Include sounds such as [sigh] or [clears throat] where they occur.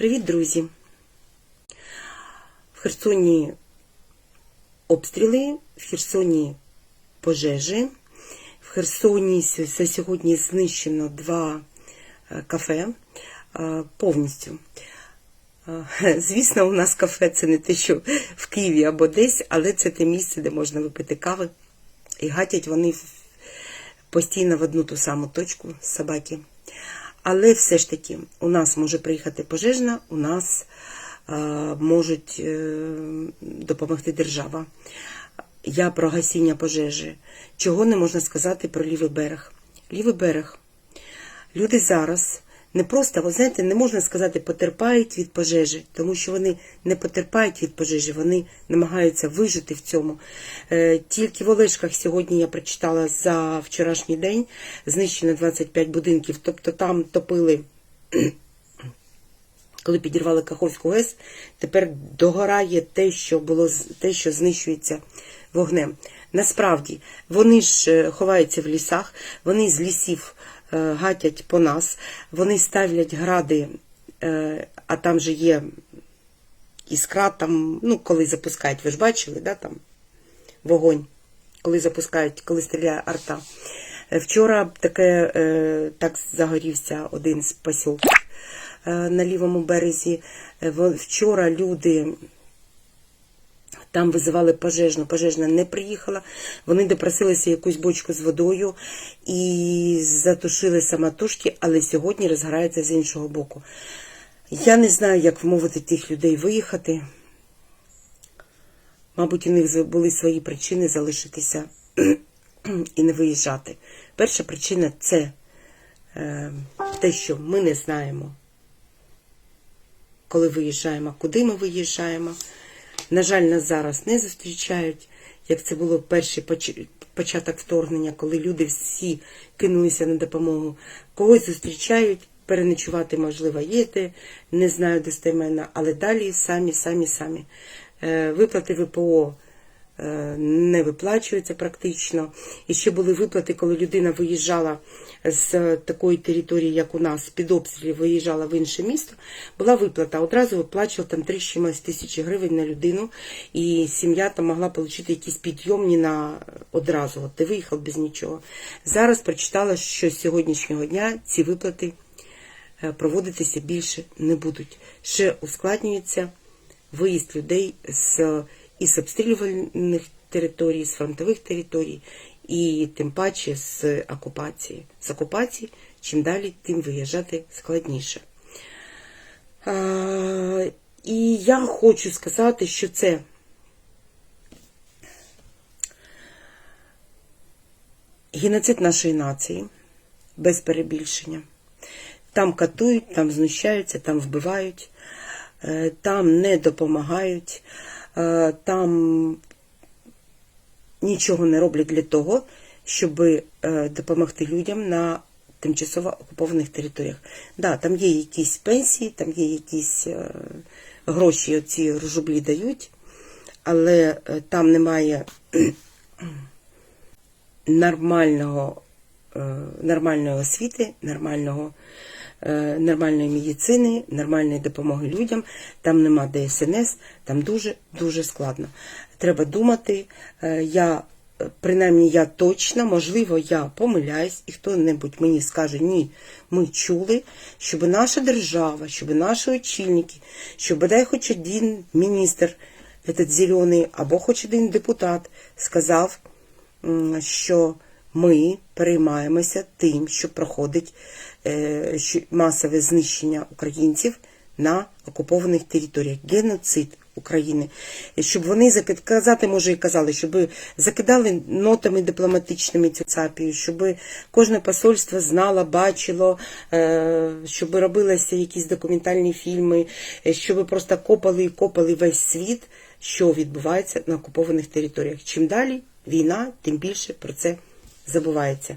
Привіт, друзі! В Херсоні обстріли, в Херсоні пожежі. В Херсоні сьогодні знищено два е, кафе е, повністю. Е, [laughs] Звісно, у нас кафе це не те, що в Києві або десь, але це те місце, де можна випити кави. І гатять вони постійно в одну ту саму точку собаки. Але все ж таки, у нас може приїхати пожежна, у нас е, можуть е, допомогти держава. Я про гасіння пожежі. Чого не можна сказати про лівий берег? Лівий берег. Люди зараз не просто, ви знаєте, не можна сказати, потерпають від пожежі, тому що вони не потерпають від пожежі, вони намагаються вижити в цьому. Е, Тільки в Олешках сьогодні я прочитала за вчорашній день знищено 25 будинків, тобто там топили. [clears throat] Коли підірвали Каховську ГЕС, тепер догорає те, що було те, що знищується вогнем. Насправді вони ж е, ховаються в лісах, вони з лісів гатять по нас, вони ставлять гради, е, а там же є іскра, там, ну, коли запускають, ви ж бачили, да, там вогонь, коли запускають, коли стріляє арта. Е, Вчора таке е, так загорівся один з посілків е, на лівому березі. Е, Вчора люди там визивали пожежну, пожежна не приїхала. Вони допросилися якусь бочку з водою і затушили самотужки, але сьогодні розгорається з іншого боку. Я не знаю, як вмовити тих людей виїхати. Мабуть, у них були свої причини залишитися [clears throat] і не виїжджати. Перша причина це е, те, що ми не знаємо, коли виїжджаємо, куди ми виїжджаємо. На жаль, нас зараз не зустрічають, як це було перший поч- початок вторгнення, коли люди всі кинулися на допомогу. Когось зустрічають, переночувати, можливо, їде, не знаю достеменно, але далі самі, самі, самі. Е, Виплати ВПО не виплачуються практично. І ще були виплати, коли людина виїжджала з такої території, як у нас, під обстрілів, виїжджала в інше місто, була виплата. Одразу виплачував там 3 чимось тисячі гривень на людину, і сім'я там могла отримати якісь підйомні на одразу. От ти виїхав без нічого. Зараз прочитала, що з сьогоднішнього дня ці виплати е, проводитися більше не будуть. Ще ускладнюється виїзд людей з із обстрілювальних територій, з фронтових територій, і тим паче з окупації. З окупації, чим далі, тим виїжджати складніше. І я хочу сказати, що це геноцид нашої нації, без перебільшення. Там катують, там знущаються, там вбивають, е, там не допомагають, там нічого не роблять для того, щоб е, допомогти людям на тимчасово окупованих територіях. Да, там є якісь пенсії, там є якісь е, гроші, оці ружублі дають, але е, там немає [clears throat] нормального, е, нормальної освіти, нормального, е, нормальної медицини, нормальної допомоги людям. Там нема ДСНС, там дуже дуже складно. Треба думати. Е, Я е, принаймні я точно, можливо, я помиляюсь, і хто-небудь мені скаже, ні, ми чули, щоб наша держава, щоб наші очільники, щоб бодай хоч один міністр, этот зелений, або хоч один депутат сказав, що ми переймаємося тим, що проходить е, масове знищення українців на окупованих територіях, геноцид України, щоб вони казати, може, і казали, щоб закидали нотами дипломатичними цю цапію, щоб кожне посольство знало, бачило, е, щоб робилися якісь документальні фільми, е, щоб просто копали і копали весь світ, що відбувається на окупованих територіях. Чим далі війна, тим більше про це забувається.